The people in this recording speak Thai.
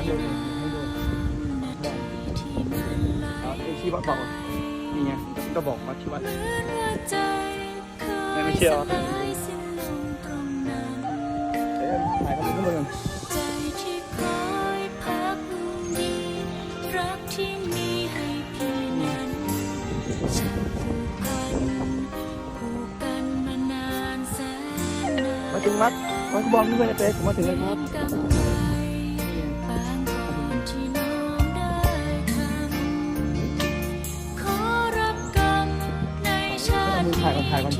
ายมือให้ที่วัดบอกนี่ไงก็บอกวัดที่วัดไม่เชื่อเดี๋ยถ่ายทำเป็นข้อมูลมาถึงวัดวัดบอกนี่เพื่เต้ผมมาถึงแล้วครับ ถ่ายก่อนถ่ายก่อน